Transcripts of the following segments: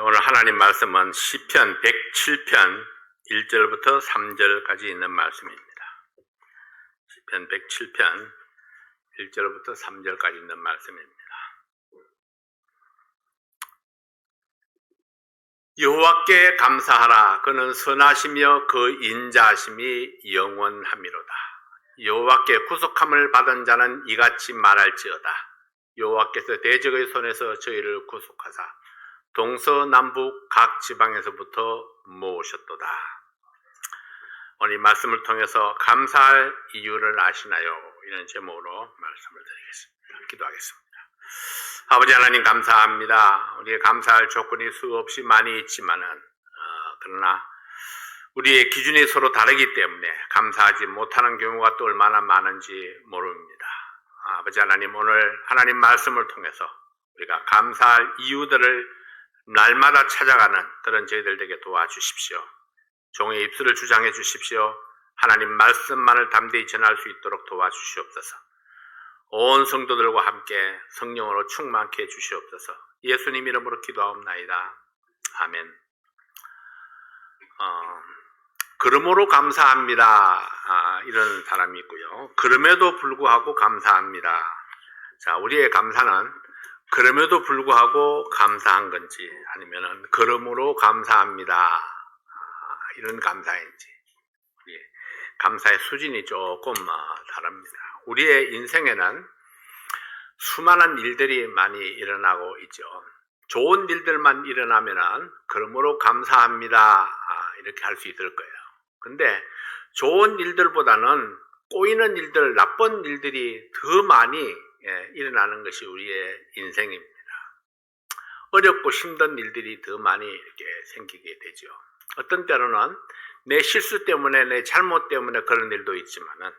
오늘 하나님 말씀은 시편 107편 1절부터 3절까지 있는 말씀입니다. 시편 107편 1절부터 3절까지 있는 말씀입니다. 여호와께 감사하라 그는 선하시며 그 인자하심이 영원함이로다. 여호와께 구속함을 받은 자는 이같이 말할지어다. 여호와께서 대적의 손에서 저희를 구속하사 동서남북 각 지방에서부터 모으셨도다. 오늘 이 말씀을 통해서 감사할 이유를 아시나요? 이런 제목으로 말씀을 드리겠습니다. 기도하겠습니다. 아버지 하나님 감사합니다. 우리의 감사할 조건이 수없이 많이 있지만은 어, 그러나 우리의 기준이 서로 다르기 때문에 감사하지 못하는 경우가 또 얼마나 많은지 모릅니다. 아버지 하나님 오늘 하나님 말씀을 통해서 우리가 감사할 이유들을 날마다 찾아가는 그런 저희들 되게 도와주십시오. 종의 입술을 주장해 주십시오. 하나님 말씀만을 담대히 전할 수 있도록 도와주시옵소서. 온 성도들과 함께 성령으로 충만케 해 주시옵소서. 예수님 이름으로 기도하옵나이다. 아멘. 어, 그러므로 감사합니다. 아, 이런 사람이 있고요. 그럼에도 불구하고 감사합니다. 자, 우리의 감사는 그럼에도 불구하고 감사한 건지 아니면은 그러므로 감사합니다. 아, 이런 감사인지 예, 감사의 수준이 조금 어, 다릅니다. 우리의 인생에는 수많은 일들이 많이 일어나고 있죠. 좋은 일들만 일어나면은 그러므로 감사합니다. 아, 이렇게 할 수 있을 거예요. 근데 좋은 일들보다는 꼬이는 일들, 나쁜 일들이 더 많이 예, 일어나는 것이 우리의 인생입니다. 어렵고 힘든 일들이 더 많이 이렇게 생기게 되죠. 어떤 때로는 내 실수 때문에, 내 잘못 때문에 그런 일도 있지만은,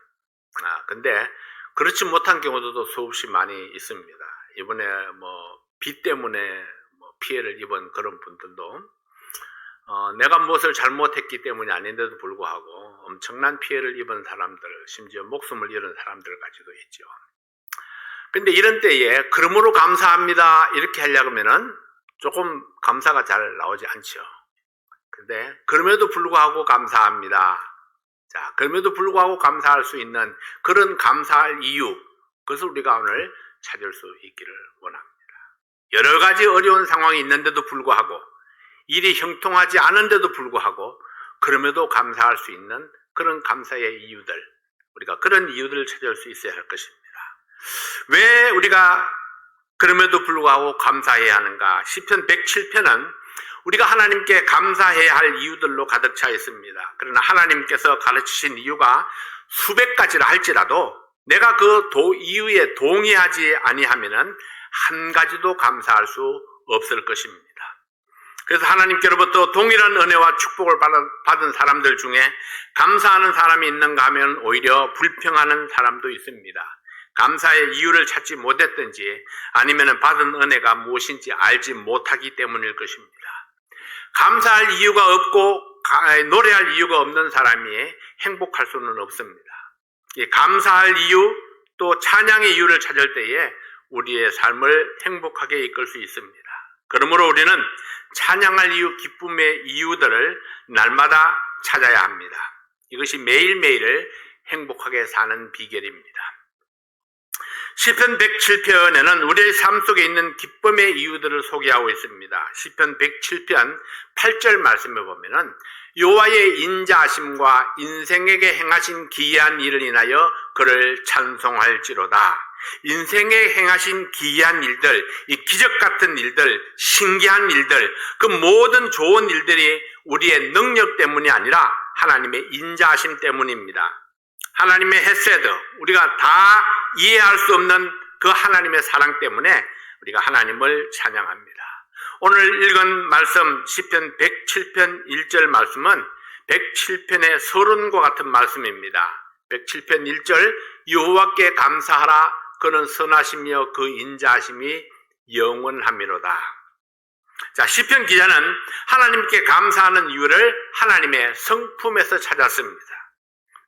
아, 근데 그렇지 못한 경우도 수없이 많이 있습니다. 이번에 뭐, 비 때문에 뭐 피해를 입은 그런 분들도, 어, 내가 무엇을 잘못했기 때문이 아닌데도 불구하고 엄청난 피해를 입은 사람들, 심지어 목숨을 잃은 사람들까지도 있죠. 근데 이런 때에 그러므로 감사합니다 이렇게 하려고 하면은 조금 감사가 잘 나오지 않죠. 근데 그럼에도 불구하고 감사합니다. 자, 그럼에도 불구하고 감사할 수 있는 그런 감사할 이유 그것을 우리가 오늘 찾을 수 있기를 원합니다. 여러 가지 어려운 상황이 있는데도 불구하고 일이 형통하지 않은데도 불구하고 그럼에도 감사할 수 있는 그런 감사의 이유들 우리가 그런 이유들을 찾을 수 있어야 할 것입니다. 왜 우리가 그럼에도 불구하고 감사해야 하는가? 시편 107편은 우리가 하나님께 감사해야 할 이유들로 가득 차 있습니다. 그러나 하나님께서 가르치신 이유가 수백 가지라 할지라도 내가 그 도, 이유에 동의하지 아니하면은 한 가지도 감사할 수 없을 것입니다. 그래서 하나님께로부터 동일한 은혜와 축복을 받은 사람들 중에 감사하는 사람이 있는가 하면 오히려 불평하는 사람도 있습니다. 감사의 이유를 찾지 못했든지 아니면 받은 은혜가 무엇인지 알지 못하기 때문일 것입니다. 감사할 이유가 없고 노래할 이유가 없는 사람이 행복할 수는 없습니다. 감사할 이유 또 찬양의 이유를 찾을 때에 우리의 삶을 행복하게 이끌 수 있습니다. 그러므로 우리는 찬양할 이유, 기쁨의 이유들을 날마다 찾아야 합니다. 이것이 매일매일을 행복하게 사는 비결입니다. 시편 107편에는 우리의 삶 속에 있는 기쁨의 이유들을 소개하고 있습니다. 시편 107편 8절 말씀에 보면은 여호와의 인자하심과 인생에게 행하신 기이한 일을 인하여 그를 찬송할지로다. 인생에 행하신 기이한 일들, 이 기적 같은 일들, 신기한 일들, 그 모든 좋은 일들이 우리의 능력 때문이 아니라 하나님의 인자하심 때문입니다. 하나님의 헤세드, 우리가 다 이해할 수 없는 그 하나님의 사랑 때문에 우리가 하나님을 찬양합니다. 오늘 읽은 말씀 10편 107편 1절 말씀은 107편의 서론과 같은 말씀입니다. 107편 1절 여호와께 감사하라 그는 선하시며 그 인자하심이 영원함이로다. 자, 시편 기자는 하나님께 감사하는 이유를 하나님의 성품에서 찾았습니다.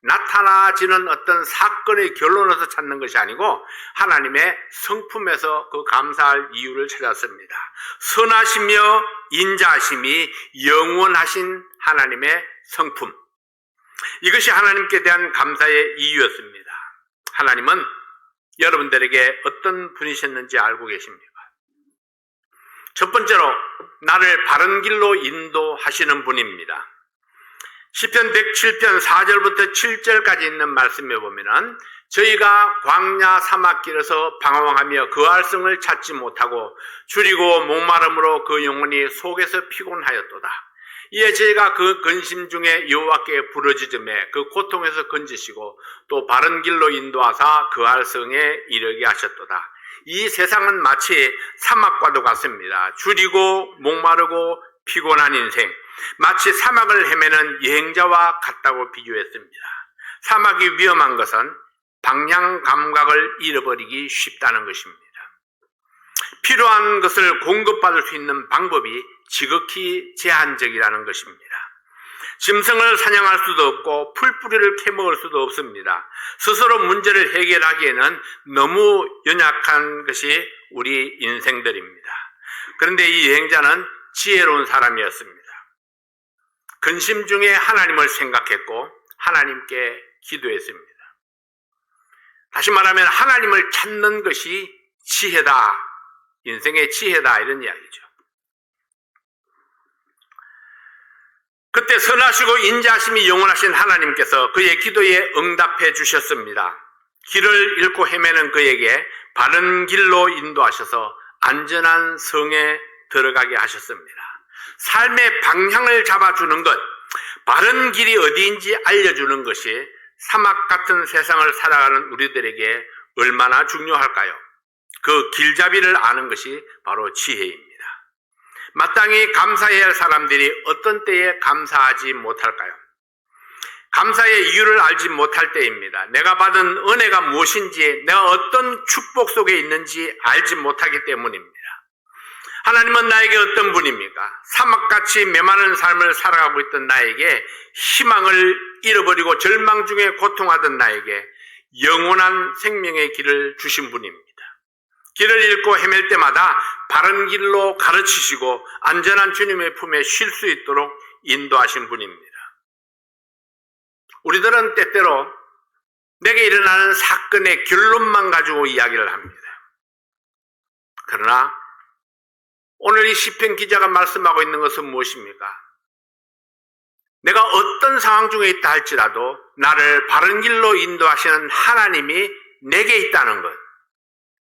나타나지는 어떤 사건의 결론에서 찾는 것이 아니고 하나님의 성품에서 그 감사할 이유를 찾았습니다. 선하시며 인자하심이 영원하신 하나님의 성품. 이것이 하나님께 대한 감사의 이유였습니다. 하나님은 여러분들에게 어떤 분이셨는지 알고 계십니까? 첫 번째로 나를 바른 길로 인도하시는 분입니다. 시편 107편 4절부터 7절까지 있는 말씀에 보면은 저희가 광야 사막길에서 방황하며 그 알성을 찾지 못하고 줄이고 목마름으로 그 영혼이 속에서 피곤하였도다. 이에 저희가 그 근심 중에 여호와께 부르짖음에 그 고통에서 건지시고 또 바른 길로 인도하사 그 알성에 이르게 하셨도다. 이 세상은 마치 사막과도 같습니다. 줄이고 목마르고 피곤한 인생, 마치 사막을 헤매는 여행자와 같다고 비교했습니다. 사막이 위험한 것은 방향 감각을 잃어버리기 쉽다는 것입니다. 필요한 것을 공급받을 수 있는 방법이 지극히 제한적이라는 것입니다. 짐승을 사냥할 수도 없고 풀뿌리를 캐먹을 수도 없습니다. 스스로 문제를 해결하기에는 너무 연약한 것이 우리 인생들입니다. 그런데 이 여행자는 지혜로운 사람이었습니다. 근심 중에 하나님을 생각했고 하나님께 기도했습니다. 다시 말하면 하나님을 찾는 것이 지혜다. 인생의 지혜다. 이런 이야기죠. 그때 선하시고 인자하심이 영원하신 하나님께서 그의 기도에 응답해 주셨습니다. 길을 잃고 헤매는 그에게 바른 길로 인도하셔서 안전한 성에 들어가게 하셨습니다. 삶의 방향을 잡아주는 것, 바른 길이 어디인지 알려주는 것이 사막 같은 세상을 살아가는 우리들에게 얼마나 중요할까요? 그 길잡이를 아는 것이 바로 지혜입니다. 마땅히 감사해야 할 사람들이 어떤 때에 감사하지 못할까요? 감사의 이유를 알지 못할 때입니다. 내가 받은 은혜가 무엇인지, 내가 어떤 축복 속에 있는지 알지 못하기 때문입니다. 하나님은 나에게 어떤 분입니까? 사막같이 메마른 삶을 살아가고 있던 나에게 희망을 잃어버리고 절망 중에 고통하던 나에게 영원한 생명의 길을 주신 분입니다. 길을 잃고 헤맬 때마다 바른 길로 가르치시고 안전한 주님의 품에 쉴 수 있도록 인도하신 분입니다. 우리들은 때때로 내게 일어나는 사건의 결론만 가지고 이야기를 합니다. 그러나 오늘 이 시편 기자가 말씀하고 있는 것은 무엇입니까? 내가 어떤 상황 중에 있다 할지라도 나를 바른 길로 인도하시는 하나님이 내게 있다는 것.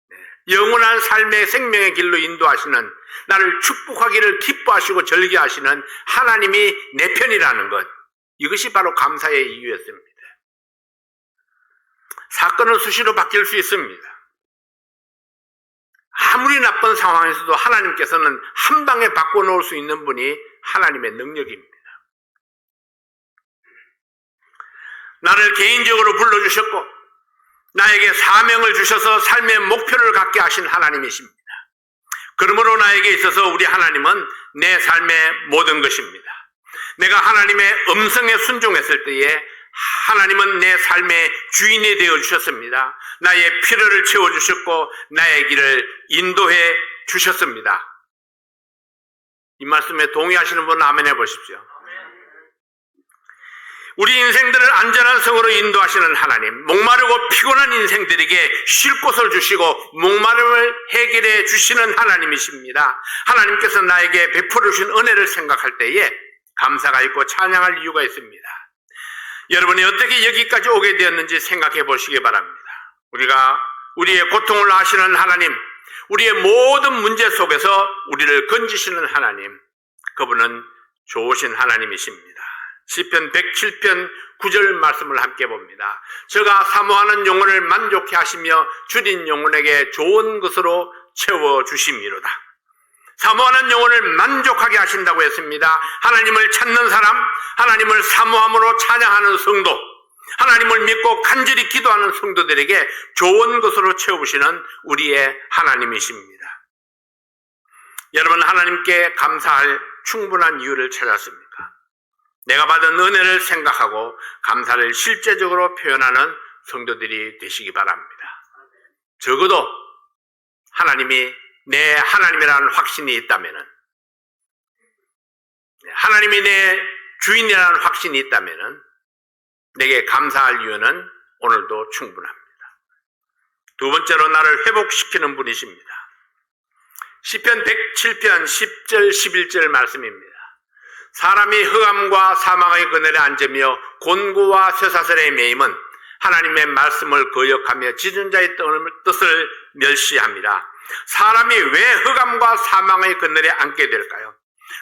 네. 영원한 삶의 생명의 길로 인도하시는 나를 축복하기를 기뻐하시고 절개하시는 하나님이 내 편이라는 것. 이것이 바로 감사의 이유였습니다. 사건은 수시로 바뀔 수 있습니다. 아무리 나쁜 상황에서도 하나님께서는 한 방에 바꿔놓을 수 있는 분이 하나님의 능력입니다. 나를 개인적으로 불러주셨고, 나에게 사명을 주셔서 삶의 목표를 갖게 하신 하나님이십니다. 그러므로 나에게 있어서 우리 하나님은 내 삶의 모든 것입니다. 내가 하나님의 음성에 순종했을 때에 하나님은 내 삶의 주인이 되어 주셨습니다. 나의 필요를 채워 주셨고 나의 길을 인도해 주셨습니다. 이 말씀에 동의하시는 분은 아멘 해 보십시오. 우리 인생들을 안전한 성으로 인도하시는 하나님, 목마르고 피곤한 인생들에게 쉴 곳을 주시고 목마름을 해결해 주시는 하나님이십니다. 하나님께서 나에게 베풀어 주신 은혜를 생각할 때에 감사가 있고 찬양할 이유가 있습니다. 여러분이 어떻게 여기까지 오게 되었는지 생각해 보시기 바랍니다. 우리가 우리의 고통을 아시는 하나님, 우리의 모든 문제 속에서 우리를 건지시는 하나님, 그분은 좋으신 하나님이십니다. 시편 107편 9절 말씀을 함께 봅니다. 저가 사모하는 영혼을 만족해 하시며 줄인 영혼에게 좋은 것으로 채워 주심이로다. 사모하는 영혼을 만족하게 하신다고 했습니다. 하나님을 찾는 사람, 하나님을 사모함으로 찬양하는 성도, 하나님을 믿고 간절히 기도하는 성도들에게 좋은 것으로 채우시는 우리의 하나님이십니다. 여러분 하나님께 감사할 충분한 이유를 찾았습니까? 내가 받은 은혜를 생각하고 감사를 실제적으로 표현하는 성도들이 되시기 바랍니다. 적어도 하나님이 내 하나님이라는 확신이 있다면은 하나님이 내 주인이라는 확신이 있다면은 내게 감사할 이유는 오늘도 충분합니다. 두 번째로 나를 회복시키는 분이십니다. 시편 107편 10절 11절 말씀입니다. 사람이 흑암과 사망의 그늘에 앉으며 곤고와 쇠사슬에 매임은 하나님의 말씀을 거역하며 지존자의 뜻을 멸시합니다. 사람이 왜 흑암과 사망의 그늘에 앉게 될까요?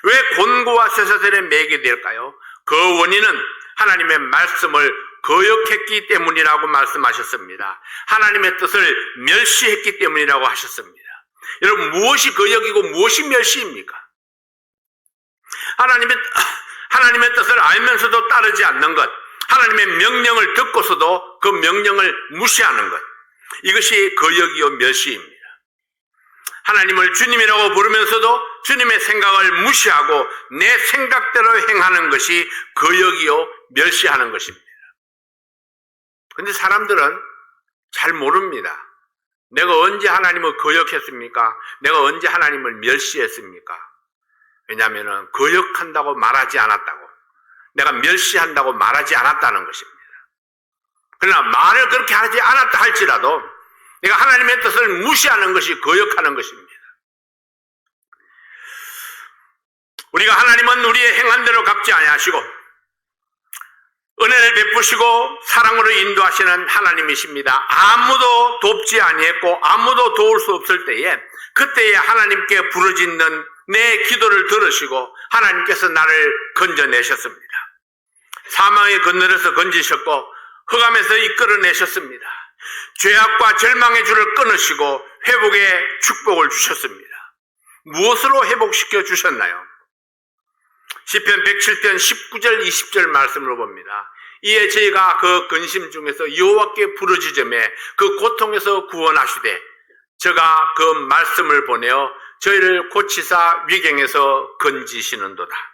왜 곤고와 쇠사슬에 매게 될까요? 그 원인은 하나님의 말씀을 거역했기 때문이라고 말씀하셨습니다. 하나님의 뜻을 멸시했기 때문이라고 하셨습니다. 여러분 무엇이 거역이고 무엇이 멸시입니까? 하나님의 하나님의 뜻을 알면서도 따르지 않는 것, 하나님의 명령을 듣고서도 그 명령을 무시하는 것, 이것이 거역이요 멸시입니다. 하나님을 주님이라고 부르면서도 주님의 생각을 무시하고 내 생각대로 행하는 것이 거역이요 멸시하는 것입니다. 근데 사람들은 잘 모릅니다. 내가 언제 하나님을 거역했습니까? 내가 언제 하나님을 멸시했습니까? 왜냐하면 거역한다고 말하지 않았다고 내가 멸시한다고 말하지 않았다는 것입니다. 그러나 말을 그렇게 하지 않았다 할지라도 내가 하나님의 뜻을 무시하는 것이 거역하는 것입니다. 우리가 하나님은 우리의 행한 대로 갚지 아니하시고 은혜를 베푸시고 사랑으로 인도하시는 하나님이십니다. 아무도 돕지 아니했고 아무도 도울 수 없을 때에 그때에 하나님께 부르짖는 내 기도를 들으시고 하나님께서 나를 건져내셨습니다. 사망의 그늘에서 건지셨고 흑암에서 이끌어내셨습니다. 죄악과 절망의 줄을 끊으시고 회복의 축복을 주셨습니다. 무엇으로 회복시켜 주셨나요? 시편 107편 19절 20절 말씀으로 봅니다. 이에 저희가 그 근심 중에서 여호와께 부르짖음에 그 고통에서 구원하시되 저가 그 말씀을 보내어 저희를 고치사 위경에서 건지시는도다.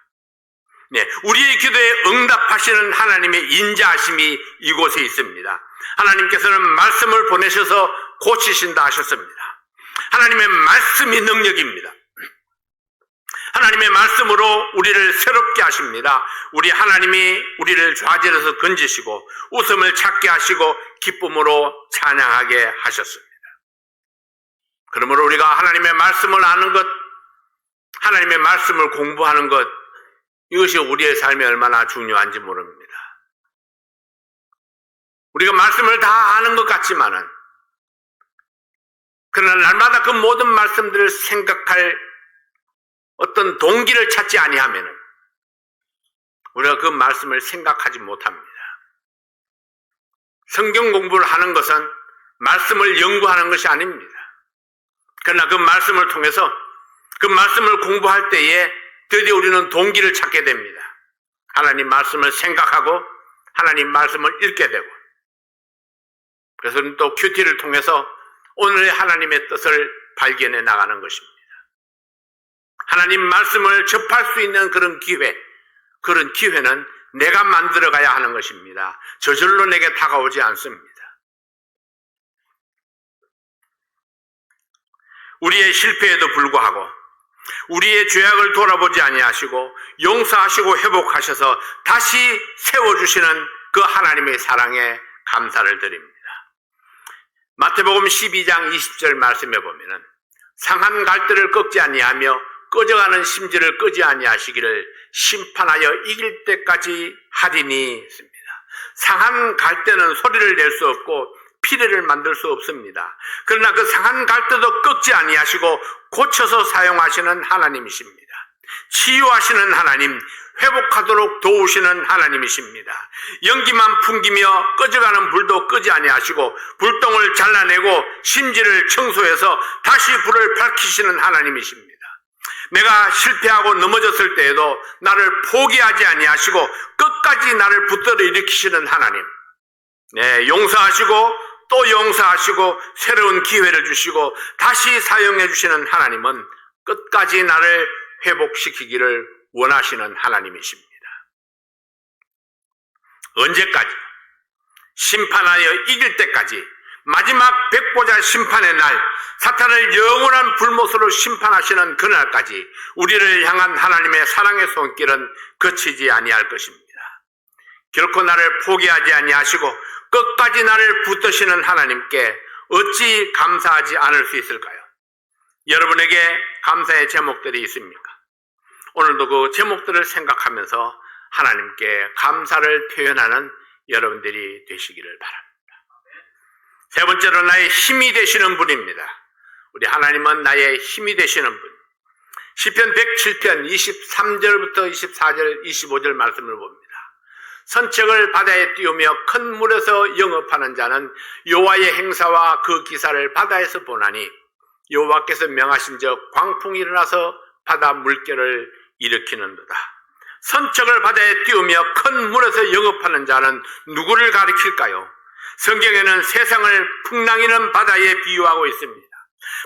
네, 우리의 기도에 응답하시는 하나님의 인자하심이 이곳에 있습니다. 하나님께서는 말씀을 보내셔서 고치신다 하셨습니다. 하나님의 말씀이 능력입니다. 하나님의 말씀으로 우리를 새롭게 하십니다. 우리 하나님이 우리를 좌절해서 건지시고 웃음을 찾게 하시고 기쁨으로 찬양하게 하셨습니다. 그러므로 우리가 하나님의 말씀을 아는 것, 하나님의 말씀을 공부하는 것, 이것이 우리의 삶에 얼마나 중요한지 모릅니다. 우리가 말씀을 다 아는 것 같지만은, 그러나 날마다 그 모든 말씀들을 생각할 어떤 동기를 찾지 아니하면 우리가 그 말씀을 생각하지 못합니다. 성경 공부를 하는 것은 말씀을 연구하는 것이 아닙니다. 그러나 그 말씀을 통해서 그 말씀을 공부할 때에 드디어 우리는 동기를 찾게 됩니다. 하나님 말씀을 생각하고 하나님 말씀을 읽게 되고 그래서 또 큐티를 통해서 오늘의 하나님의 뜻을 발견해 나가는 것입니다. 하나님 말씀을 접할 수 있는 그런 기회, 그런 기회는 내가 만들어 가야 하는 것입니다. 저절로 내게 다가오지 않습니다. 우리의 실패에도 불구하고 우리의 죄악을 돌아보지 아니하시고 용서하시고 회복하셔서 다시 세워주시는 그 하나님의 사랑에 감사를 드립니다. 마태복음 12장 20절 말씀에 보면은 상한 갈대를 꺾지 아니하며 꺼져가는 심지를 끄지 아니하시기를 심판하여 이길 때까지 하리니 있습니다. 상한 갈대는 소리를 낼 수 없고 피레를 만들 수 없습니다. 그러나 그 상한 갈대도 꺾지 아니하시고 고쳐서 사용하시는 하나님이십니다. 치유하시는 하나님, 회복하도록 도우시는 하나님이십니다. 연기만 풍기며 꺼져가는 불도 끄지 아니하시고 불똥을 잘라내고 심지를 청소해서 다시 불을 밝히시는 하나님이십니다. 내가 실패하고 넘어졌을 때에도 나를 포기하지 아니하시고 끝까지 나를 붙들어 일으키시는 하나님. 네, 용서하시고 또 용서하시고 새로운 기회를 주시고 다시 사용해 주시는 하나님은 끝까지 나를 회복시키기를 원하시는 하나님이십니다. 언제까지? 심판하여 이길 때까지 마지막 백보자 심판의 날 사탄을 영원한 불못으로 심판하시는 그날까지 우리를 향한 하나님의 사랑의 손길은 그치지 아니할 것입니다. 결코 나를 포기하지 아니하시고 끝까지 나를 붙드시는 하나님께 어찌 감사하지 않을 수 있을까요? 여러분에게 감사의 제목들이 있습니까? 오늘도 그 제목들을 생각하면서 하나님께 감사를 표현하는 여러분들이 되시기를 바랍니다. 세 번째로 나의 힘이 되시는 분입니다. 우리 하나님은 나의 힘이 되시는 분. 시편 107편 23절부터 24절, 25절 말씀을 봅니다. 선책을 바다에 띄우며 큰 물에서 영업하는 자는 여호와의 행사와 그 기사를 바다에서 보나니 여호와께서 명하신 적 광풍이 일어나서 바다 물결을 일으키는도다. 선척을 바다에 띄우며 큰 물에서 영업하는 자는 누구를 가리킬까요? 성경에는 세상을 풍랑이는 바다에 비유하고 있습니다.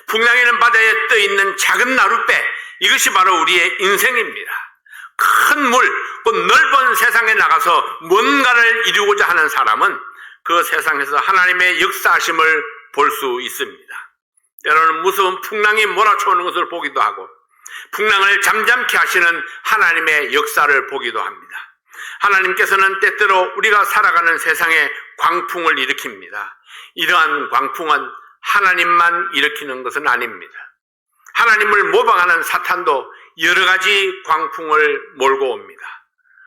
풍랑이는 바다에 떠 있는 작은 나룻배, 이것이 바로 우리의 인생입니다. 큰 물, 그 넓은 세상에 나가서 뭔가를 이루고자 하는 사람은 그 세상에서 하나님의 역사하심을 볼 수 있습니다. 때로는 무서운 풍랑이 몰아쳐오는 것을 보기도 하고, 풍랑을 잠잠케 하시는 하나님의 역사를 보기도 합니다. 하나님께서는 때때로 우리가 살아가는 세상에 광풍을 일으킵니다. 이러한 광풍은 하나님만 일으키는 것은 아닙니다. 하나님을 모방하는 사탄도 여러 가지 광풍을 몰고 옵니다.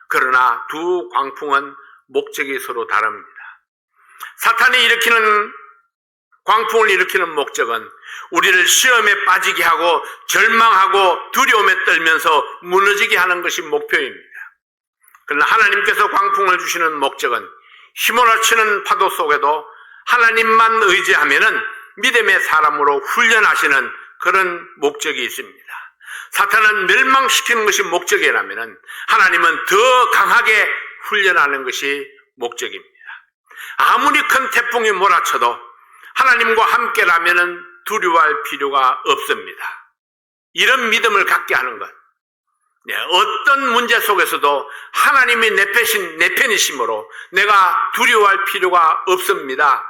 그러나 두 광풍은 목적이 서로 다릅니다. 사탄이 일으키는 광풍을 일으키는 목적은 우리를 시험에 빠지게 하고 절망하고 두려움에 떨면서 무너지게 하는 것이 목표입니다. 그러나 하나님께서 광풍을 주시는 목적은 휘몰아치는 파도 속에도 하나님만 의지하면은 믿음의 사람으로 훈련하시는 그런 목적이 있습니다. 사탄은 멸망시키는 것이 목적이라면은 하나님은 더 강하게 훈련하는 것이 목적입니다. 아무리 큰 태풍이 몰아쳐도 하나님과 함께라면은 두려워할 필요가 없습니다. 이런 믿음을 갖게 하는 것. 네, 어떤 문제 속에서도 하나님이 내, 편이신, 내 편이심으로 내가 두려워할 필요가 없습니다.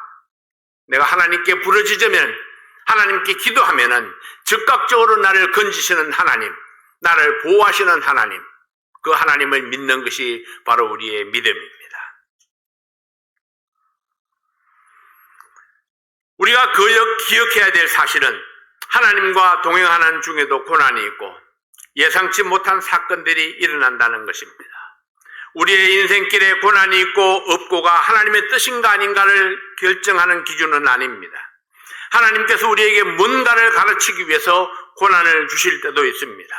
내가 하나님께 부르짖으면 하나님께 기도하면은 즉각적으로 나를 건지시는 하나님, 나를 보호하시는 하나님, 그 하나님을 믿는 것이 바로 우리의 믿음입니다. 우리가 그 기억해야 될 사실은 하나님과 동행하는 중에도 고난이 있고 예상치 못한 사건들이 일어난다는 것입니다. 우리의 인생길에 고난이 있고 없고가 하나님의 뜻인가 아닌가를 결정하는 기준은 아닙니다. 하나님께서 우리에게 뭔가를 가르치기 위해서 고난을 주실 때도 있습니다.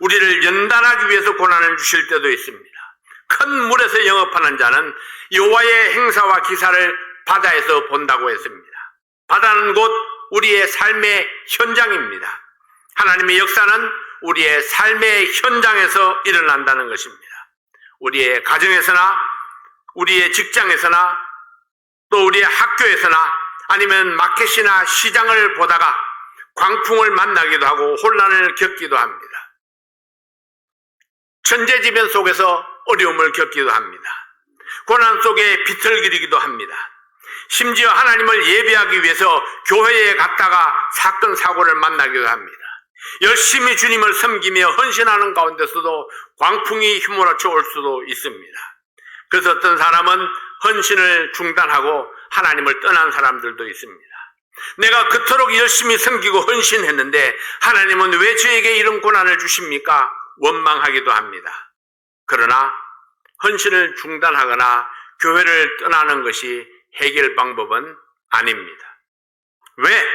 우리를 연단하기 위해서 고난을 주실 때도 있습니다. 큰 물에서 영업하는 자는 여호와의 행사와 기사를 바다에서 본다고 했습니다. 바다는 곧 우리의 삶의 현장입니다. 하나님의 역사는 우리의 삶의 현장에서 일어난다는 것입니다. 우리의 가정에서나 우리의 직장에서나 또 우리의 학교에서나 아니면 마켓이나 시장을 보다가 광풍을 만나기도 하고 혼란을 겪기도 합니다. 천재지변 속에서 어려움을 겪기도 합니다. 고난 속에 비틀거리기도 합니다. 심지어 하나님을 예배하기 위해서 교회에 갔다가 사건 사고를 만나기도 합니다. 열심히 주님을 섬기며 헌신하는 가운데서도 광풍이 휘몰아쳐 올 수도 있습니다. 그래서 어떤 사람은 헌신을 중단하고 하나님을 떠난 사람들도 있습니다. 내가 그토록 열심히 섬기고 헌신했는데 하나님은 왜 저에게 이런 고난을 주십니까? 원망하기도 합니다. 그러나 헌신을 중단하거나 교회를 떠나는 것이 해결 방법은 아닙니다. 왜?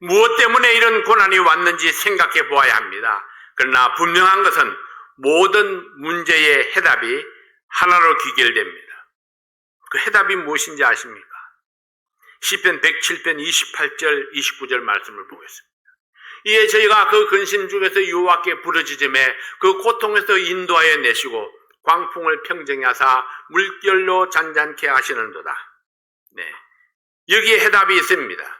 무엇 때문에 이런 고난이 왔는지 생각해 보아야 합니다. 그러나 분명한 것은 모든 문제의 해답이 하나로 귀결됩니다. 그 해답이 무엇인지 아십니까? 시편 107편 28절 29절 말씀을 보겠습니다. 이에 저희가 그 근심 중에서 여호와께 부르짖음에 그 고통에서 인도하여 내시고 광풍을 평정하사 물결로 잔잔케 하시는도다. 네. 여기에 해답이 있습니다.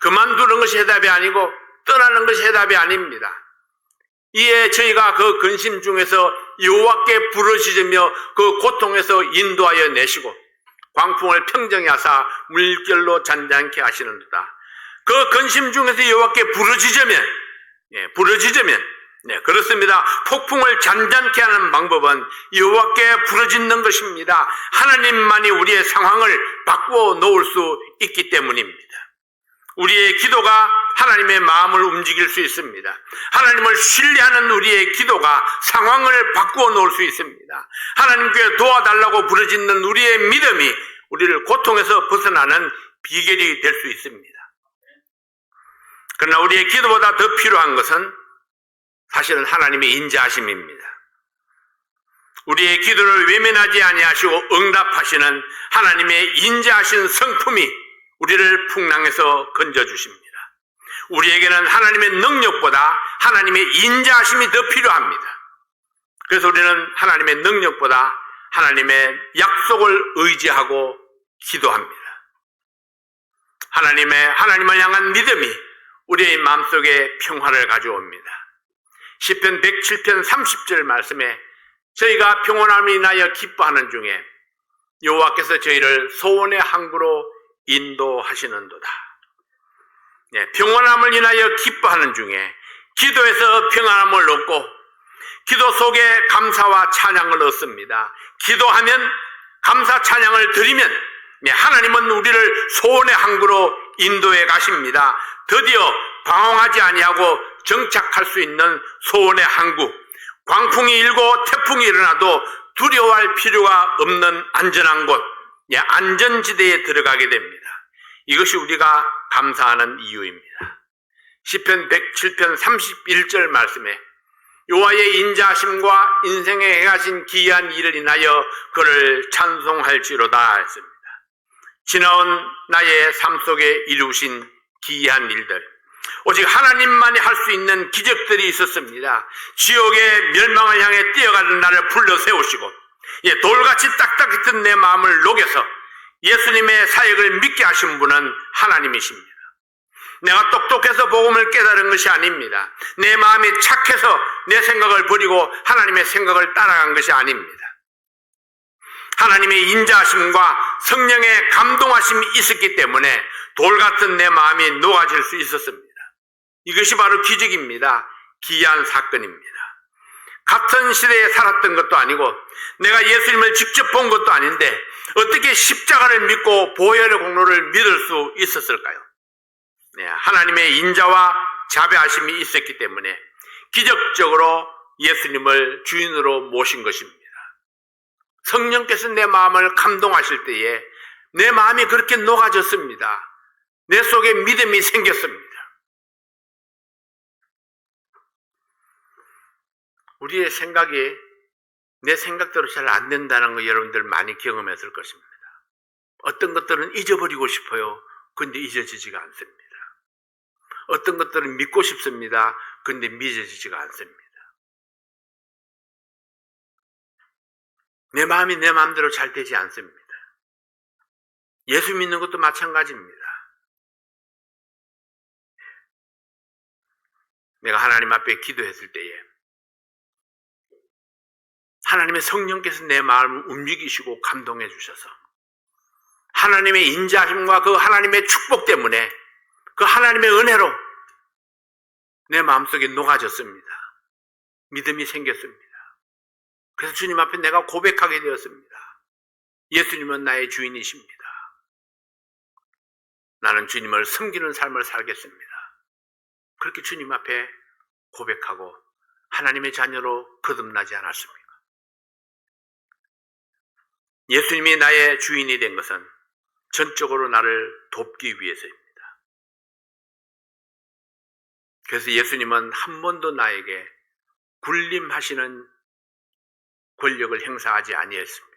그만두는 것이 해답이 아니고 떠나는 것이 해답이 아닙니다. 이에 저희가 그 근심 중에서 여호와께 부르짖으며 그 고통에서 인도하여 내시고 광풍을 평정히 하사 물결로 잔잔케 하시는도다. 그 근심 중에서 여호와께 부르짖으면 예, 부르짖으면 네, 그렇습니다. 폭풍을 잔잔케 하는 방법은 여호와께 부르짖는 것입니다. 하나님만이 우리의 상황을 바꾸어 놓을 수 있기 때문입니다. 우리의 기도가 하나님의 마음을 움직일 수 있습니다. 하나님을 신뢰하는 우리의 기도가 상황을 바꾸어 놓을 수 있습니다. 하나님께 도와달라고 부르짖는 우리의 믿음이 우리를 고통에서 벗어나는 비결이 될 수 있습니다. 그러나 우리의 기도보다 더 필요한 것은 사실은 하나님의 인자하심입니다. 우리의 기도를 외면하지 아니하시고 응답하시는 하나님의 인자하신 성품이 우리를 풍랑에서 건져 주십니다. 우리에게는 하나님의 능력보다 하나님의 인자하심이 더 필요합니다. 그래서 우리는 하나님의 능력보다 하나님의 약속을 의지하고 기도합니다. 하나님의 하나님을 향한 믿음이 우리의 마음속에 평화를 가져옵니다. 시편 107편 30절 말씀에 저희가 평온함이 인하여 기뻐하는 중에 여호와께서 저희를 소원의 항구로 인도하시는도다. 네, 평온함을 인하여 기뻐하는 중에 기도에서 평안함을 얻고 기도 속에 감사와 찬양을 얻습니다. 기도하면 감사 찬양을 드리면 네, 하나님은 우리를 소원의 항구로 인도해 가십니다. 드디어 방황하지 아니하고 정착할 수 있는 소원의 항구. 광풍이 일고 태풍이 일어나도 두려워할 필요가 없는 안전한 곳, 예, 안전지대에 들어가게 됩니다. 이것이 우리가 감사하는 이유입니다. 시편 107편 31절 말씀에 여호와의 인자하심과 인생에 행하신 기이한 일을 인하여 그를 찬송할지로다 했습니다. 지나온 나의 삶 속에 이루신 기이한 일들, 오직 하나님만이 할 수 있는 기적들이 있었습니다. 지옥의 멸망을 향해 뛰어가는 나를 불러 세우시고, 예, 돌같이 딱딱했던 내 마음을 녹여서 예수님의 사역을 믿게 하신 분은 하나님이십니다. 내가 똑똑해서 복음을 깨달은 것이 아닙니다. 내 마음이 착해서 내 생각을 버리고 하나님의 생각을 따라간 것이 아닙니다. 하나님의 인자하심과 성령의 감동하심이 있었기 때문에 돌 같은 내 마음이 녹아질 수 있었습니다. 이것이 바로 기적입니다. 기이한 사건입니다. 같은 시대에 살았던 것도 아니고 내가 예수님을 직접 본 것도 아닌데 어떻게 십자가를 믿고 보혈의 공로를 믿을 수 있었을까요? 네, 하나님의 인자와 자비하심이 있었기 때문에 기적적으로 예수님을 주인으로 모신 것입니다. 성령께서 내 마음을 감동하실 때에 내 마음이 그렇게 녹아졌습니다. 내 속에 믿음이 생겼습니다. 우리의 생각이 내 생각대로 잘 안 된다는 거 여러분들 많이 경험했을 것입니다. 어떤 것들은 잊어버리고 싶어요. 근데 잊어지지가 않습니다. 어떤 것들은 믿고 싶습니다. 근데 믿어지지가 않습니다. 내 마음이 내 마음대로 잘 되지 않습니다. 예수 믿는 것도 마찬가지입니다. 내가 하나님 앞에 기도했을 때에 하나님의 성령께서 내 마음을 움직이시고 감동해 주셔서 하나님의 인자심과 그 하나님의 축복 때문에 그 하나님의 은혜로 내 마음속에 녹아졌습니다. 믿음이 생겼습니다. 그래서 주님 앞에 내가 고백하게 되었습니다. 예수님은 나의 주인이십니다. 나는 주님을 섬기는 삶을 살겠습니다. 그렇게 주님 앞에 고백하고 하나님의 자녀로 거듭나지 않았습니까? 예수님이 나의 주인이 된 것은 전적으로 나를 돕기 위해서입니다. 그래서 예수님은 한 번도 나에게 굴림하시는 권력을 행사하지 아니했습니다.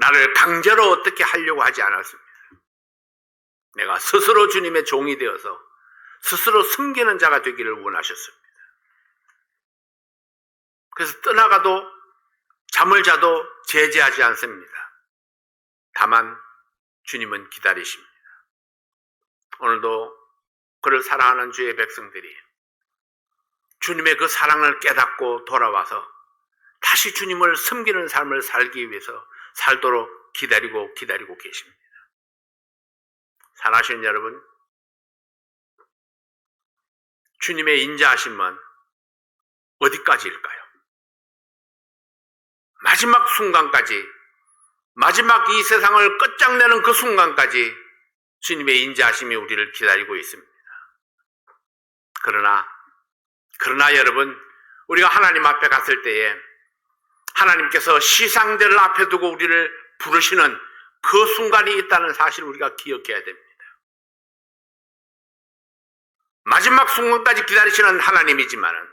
나를 강제로 어떻게 하려고 하지 않았습니다. 내가 스스로 주님의 종이 되어서 스스로 숨기는 자가 되기를 원하셨습니다. 그래서 떠나가도 잠을 자도 제재하지 않습니다. 다만 주님은 기다리십니다. 오늘도 그를 사랑하는 주의 백성들이 주님의 그 사랑을 깨닫고 돌아와서 다시 주님을 섬기는 삶을 살기 위해서 살도록 기다리고 기다리고 계십니다. 사랑하시는 여러분, 주님의 인자하심은 어디까지일까요? 마지막 순간까지, 마지막 이 세상을 끝장내는 그 순간까지 주님의 인자하심이 우리를 기다리고 있습니다. 그러나, 그러나 여러분, 우리가 하나님 앞에 갔을 때에 하나님께서 시상대를 앞에 두고 우리를 부르시는 그 순간이 있다는 사실을 우리가 기억해야 됩니다. 마지막 순간까지 기다리시는 하나님이지만은,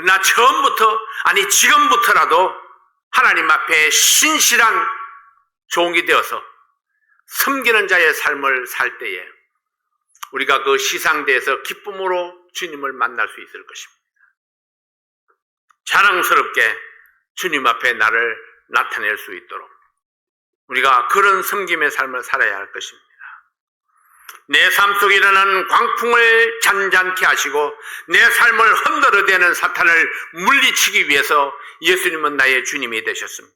그러나 처음부터, 아니 지금부터라도 하나님 앞에 신실한 종이 되어서 섬기는 자의 삶을 살 때에 우리가 그 시상대에서 기쁨으로 주님을 만날 수 있을 것입니다. 자랑스럽게 주님 앞에 나를 나타낼 수 있도록 우리가 그런 섬김의 삶을 살아야 할 것입니다. 내 삶 속에 일어나는 광풍을 잔잔케 하시고 내 삶을 흔들어대는 사탄을 물리치기 위해서 예수님은 나의 주님이 되셨습니다.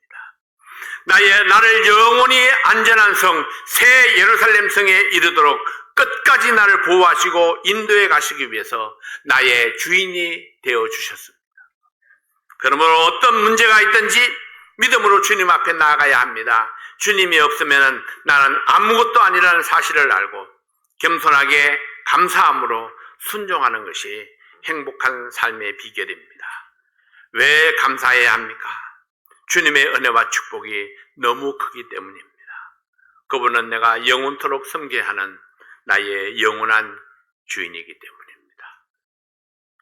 나의 나를 영원히 안전한 성, 새 예루살렘 성에 이르도록 끝까지 나를 보호하시고 인도해 가시기 위해서 나의 주인이 되어 주셨습니다. 그러므로 어떤 문제가 있든지 믿음으로 주님 앞에 나아가야 합니다. 주님이 없으면 나는 아무것도 아니라는 사실을 알고 겸손하게 감사함으로 순종하는 것이 행복한 삶의 비결입니다. 왜 감사해야 합니까? 주님의 은혜와 축복이 너무 크기 때문입니다. 그분은 내가 영원토록 섬겨야 하는 나의 영원한 주인이기 때문입니다.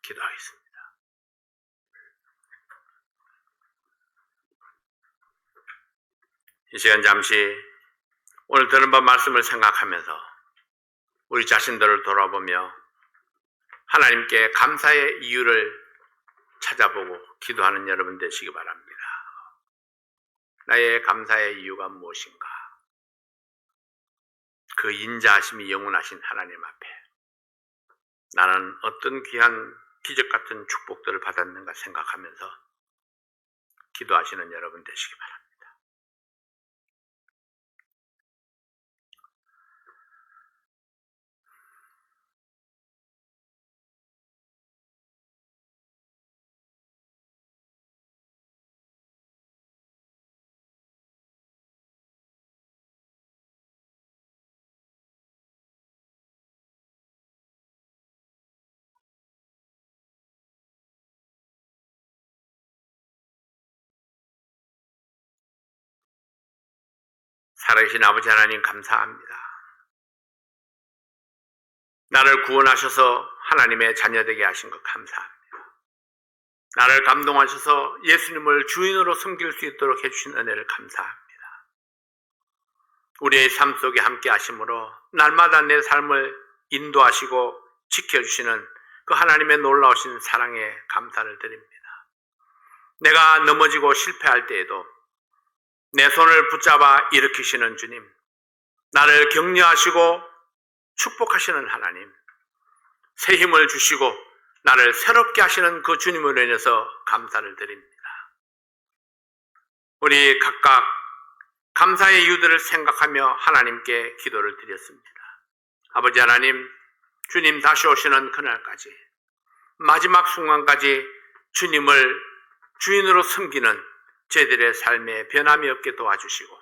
기도하겠습니다. 이 시간 잠시 오늘 들은 바 말씀을 생각하면서 우리 자신들을 돌아보며 하나님께 감사의 이유를 찾아보고 기도하는 여러분 되시기 바랍니다. 나의 감사의 이유가 무엇인가? 그 인자하심이 영원하신 하나님 앞에 나는 어떤 귀한 기적 같은 축복들을 받았는가 생각하면서 기도하시는 여러분 되시기 바랍니다. 살아계신 아버지 하나님 감사합니다. 나를 구원하셔서 하나님의 자녀되게 하신 것 감사합니다. 나를 감동하셔서 예수님을 주인으로 섬길 수 있도록 해주신 은혜를 감사합니다. 우리의 삶 속에 함께 하심으로 날마다 내 삶을 인도하시고 지켜주시는 그 하나님의 놀라우신 사랑에 감사를 드립니다. 내가 넘어지고 실패할 때에도 내 손을 붙잡아 일으키시는 주님, 나를 격려하시고 축복하시는 하나님, 새 힘을 주시고 나를 새롭게 하시는 그 주님을 인해서 감사를 드립니다. 우리 각각 감사의 이유들을 생각하며 하나님께 기도를 드렸습니다. 아버지 하나님, 주님 다시 오시는 그날까지 마지막 순간까지 주님을 주인으로 섬기는 저희들의 삶에 변함이 없게 도와주시고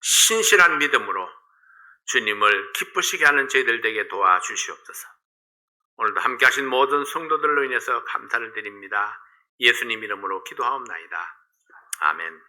신실한 믿음으로 주님을 기쁘시게 하는 저희들 되게 도와주시옵소서. 오늘도 함께 하신 모든 성도들로 인해서 감사를 드립니다. 예수님 이름으로 기도하옵나이다. 아멘.